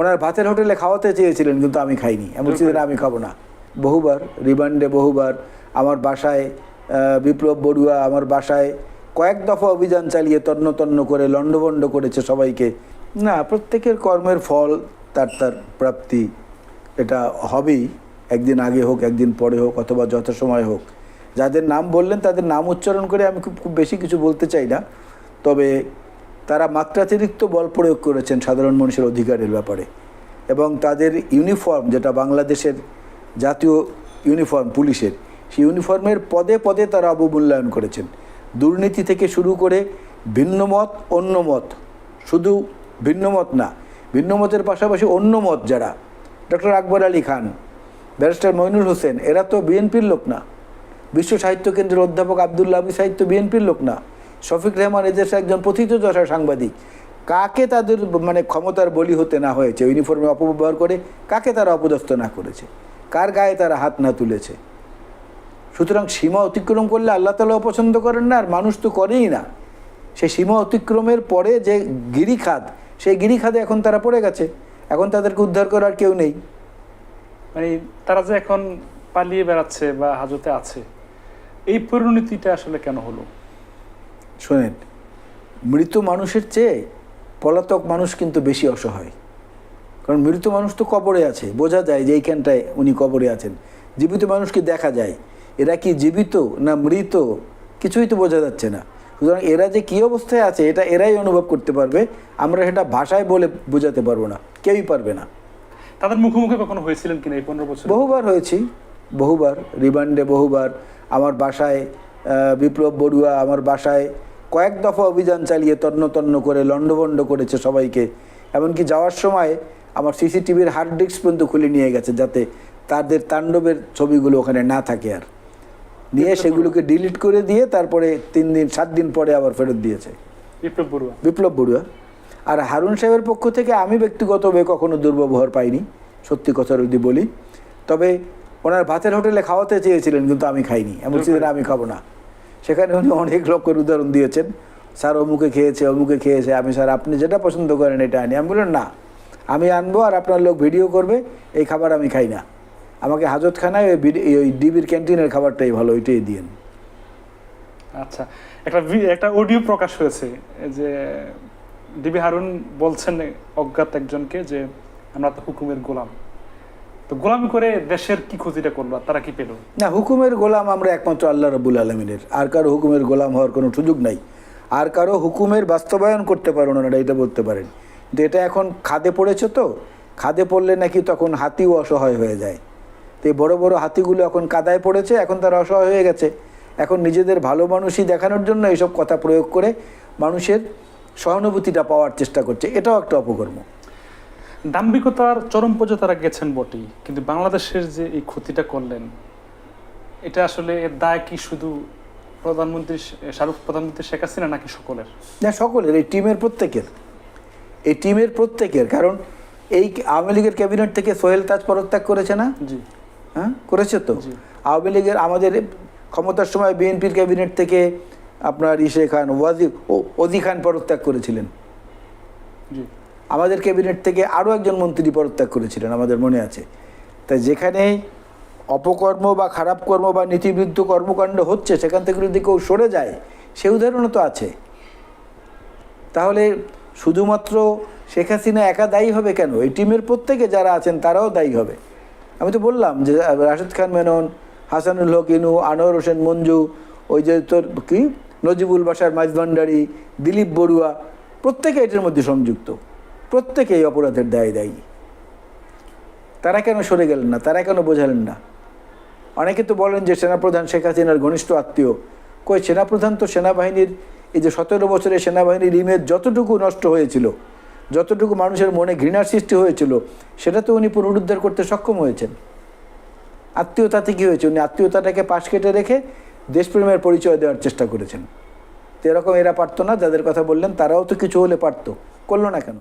ওনার ভাতের হোটেলে খাওয়াতে চেয়েছিলেন, কিন্তু আমি খাইনি। আমি বলছি, না, আমি খাব না। বহুবার, রিমান্ডে বহুবার, আমার বাসায় বিপ্লব বড়ুয়া, আমার বাসায় কয়েক দফা অভিযান চালিয়ে তন্ন তন্ন করে লণ্ডভণ্ড করেছে সবাইকে। না, প্রত্যেকের কর্মের ফল তার তার প্রাপ্তি। এটা হবেই, একদিন আগে হোক, একদিন পরে হোক, অথবা যত সময় হোক। যাদের নাম বললেন, তাদের নাম উচ্চারণ করে আমি খুব খুব বেশি কিছু বলতে চাই না। তবে তারা মাত্রাতিরিক্ত বল প্রয়োগ করেছেন সাধারণ মানুষের অধিকারের ব্যাপারে। এবং তাদের ইউনিফর্ম যেটা বাংলাদেশের জাতীয় ইউনিফর্ম, পুলিশের, সেই ইউনিফর্মের পদে পদে তারা অবমূল্যায়ন করেছেন। দুর্নীতি থেকে শুরু করে ভিন্ন মত, অন্য মত। শুধু ভিন্নমত না, ভিন্ন মতের পাশাপাশি অন্য মত যারা, ডক্টর আকবর আলী খান, ব্যারিস্টার মইনুল হোসেন, এরা তো বিএনপির লোক না। বিশ্ব সাহিত্য কেন্দ্রের অধ্যাপক আবদুল্লাহ আবি সাহিত্য বিএনপির লোক না। শফিক রহমান এদেশে একজন প্রথিতযশা সাংবাদিক। কাকে তাদের মানে ক্ষমতার বলি হতে না হয়েছে ইউনিফর্মে অপব্যবহার করে, কাকে তারা অপদস্থ না করেছে? কার গায়ে তারা হাত না তুলেছে? সুতরাং সীমা অতিক্রম করলে আল্লাহ তালা অপছন্দ করেন না, আর মানুষ তো করেই না। সেই সীমা অতিক্রমের পরে যে গিরিখাদ সেই গিরিখাদে এখন তারা পড়ে গেছে। এখন তাদেরকে উদ্ধার করার কেউ নেই। মানে তারা যে এখন পালিয়ে বেড়াচ্ছে বা হাজতে আছে, এই পরিণতিটা আসলে কেন হলো? শোনেন মৃত মানুষের চেয়ে পলাতক মানুষ কিন্তু বেশি অসহায়। কারণ মৃত মানুষ তো কবরে আছে বোঝা যায় যে এইখানটায় উনি কবরে আছেন। জীবিত মানুষকে দেখা যায় এরা কি জীবিত না মৃত? কিছুই তো বোঝা যাচ্ছে না। সুতরাং এরা যে কী অবস্থায় আছে এটা এরাই অনুভব করতে পারবে। আমরা সেটা ভাষায় বলে বোঝাতে পারব না কেউই পারবে না। তাদের মুখোমুখি কখনো হয়েছিলেন কিনা এই পনেরো বছর? বহুবার হয়েছি বহুবার রিমান্ডে বহুবার। আমার বাসায় বিপ্লব বড়ুয়া আমার বাসায় কয়েক দফা অভিযান চালিয়ে তন্ন তন্ন করে লণ্ডভণ্ড করেছে সবাইকে। এমনকি যাওয়ার সময় আমার সিসিটিভির হার্ড ডিস্ক পর্যন্ত খুলে নিয়ে গেছে যাতে তাদের তাণ্ডবের ছবিগুলো ওখানে না থাকে আর। নিয়ে সেগুলোকে ডিলিট করে দিয়ে তারপরে তিন দিন সাত দিন পরে আবার ফেরত দিয়েছে। বিপ্লব বড়ুয়া বিপ্লব বড়ুয়া আর হারুন সাহেবের পক্ষ থেকে আমি ব্যক্তিগতভাবে কখনো দুর্ব্যবহার পাইনি সত্যি কথা যদি বলি। তবে ওনার ভাতের হোটেলে খাওয়াতে চেয়েছিলেন কিন্তু আমি খাইনি। আমি বলছি না আমি খাব না। সেখানে উনি অনেক লোকের উদাহরণ দিয়েছেন। স্যার অমুকে খেয়েছে অমুকে খেয়েছে। আমি, স্যার, আপনি যেটা পছন্দ করেন এটা আনি। আমি বললাম, না, আমি আনব আর আপনার লোক ভিডিও করবে, এই খাবার আমি খাই না। আমাকে হাজতখানায় ওই বিডি- ওই ডিবির ক্যান্টিনের খাবারটাই ভালো, ওইটাই দিয়েন। আচ্ছা একটা একটা অডিও প্রকাশ হয়েছে যে ডিবি হারুন বলছেন অজ্ঞাত একজনকে যে, আমরা তো হুকুমের গোলাম। তো গোলামি করে দেশের কি ক্ষতিটা করল? তারা কি পেল? না, হুকুমের গোলাম আমরা একমাত্র আল্লাহ রবুল আলমিনের। আর কারও হুকুমের গোলাম হওয়ার কোনো সুযোগ নাই। আর কারও হুকুমের বাস্তবায়ন করতে পারো না এটা বলতে পারেন। কিন্তু এটা এখন খাদে পড়েছে তো, খাদে পড়লে নাকি তখন হাতিও অসহায় হয়ে যায়। তো এই বড় বড় হাতিগুলো এখন কাদায় পড়েছে, এখন তারা অসহায় হয়ে গেছে। এখন নিজেদের ভালো মানুষই দেখানোর জন্য এইসব কথা প্রয়োগ করে মানুষের সহানুভূতিটা পাওয়ার চেষ্টা করছে। এটাও একটা অপকর্ম। দাম্ভিকতার চরম পর্যায়ে তারা গেছেন বটেই। কিন্তু বাংলাদেশের যে এই ক্ষতিটা করলেন এটা আসলে এর দায় কি শুধু প্রধানমন্ত্রী শাহরুখ প্রধানমন্ত্রী শেখ হাসিনা নাকি সকলের? না সকলের এই টিমের প্রত্যেকের। এই টিমের প্রত্যেকের কারণ এই আওয়ামী লীগের ক্যাবিনেট থেকে সোহেল তাজ পদত্যাগ করেছে না? জি। হ্যাঁ করেছে তো। আওয়ামী লীগের আমাদের ক্ষমতার সময় বিএনপির ক্যাবিনেট থেকে আপনার ইসে খান ওয়াজি ও- অদি খান পদত্যাগ করেছিলেন। জি। আমাদের ক্যাবিনেট থেকে আরও একজন মন্ত্রী পদত্যাগ করেছিলেন, আমাদের মনে আছে। তাই যেখানে অপকর্ম বা খারাপ কর্ম বা নীতিবিরুদ্ধ কর্মকাণ্ড হচ্ছে, সেখান থেকে যদি কেউ সরে যায়, সে উদাহরণও তো আছে। তাহলে শুধুমাত্র শেখ হাসিনা একা দায়ী হবে কেন? এই টিমের প্রত্যেকে যারা আছেন, তারাও দায়ী হবে। আমি তো বললাম যে রাশেদ খান মেনন, হাসানুল হক ইনু, আনোয়ার হোসেন মঞ্জু, ওই যে তোর কি? নজিবুল বাসার মাইজ ভান্ডারি দিলীপ বড়ুয়া, প্রত্যেকে এটার মধ্যে সংযুক্ত। প্রত্যেকে এই অপরাধের দায় দায়ী। তারা কেন সরে গেলেন না? তারা কেন বোঝালেন না? অনেকে তো বলেন যে সেনাপ্রধান শেখ হাসিনার ঘনিষ্ঠ আত্মীয়। কই, সেনাপ্রধান তো সেনাবাহিনীর, এই যে সতেরো বছরের সেনাবাহিনীর ইমেজ যতটুকু নষ্ট হয়েছিল, যতটুকু মানুষের মনে ঘৃণার সৃষ্টি হয়েছিল, সেটা তো উনি পুনরুদ্ধার করতে সক্ষম হয়েছেন। আত্মীয়তাতে কী হয়েছে? উনি আত্মীয়তাটাকে পাশ কেটে রেখে দেশপ্রেমের পরিচয় দেওয়ার চেষ্টা করেছেন। তো এরকম এরা পারতো না, যাদের কথা বললেন, তারাও তো কিছু হলে পারতো। করল না কেন?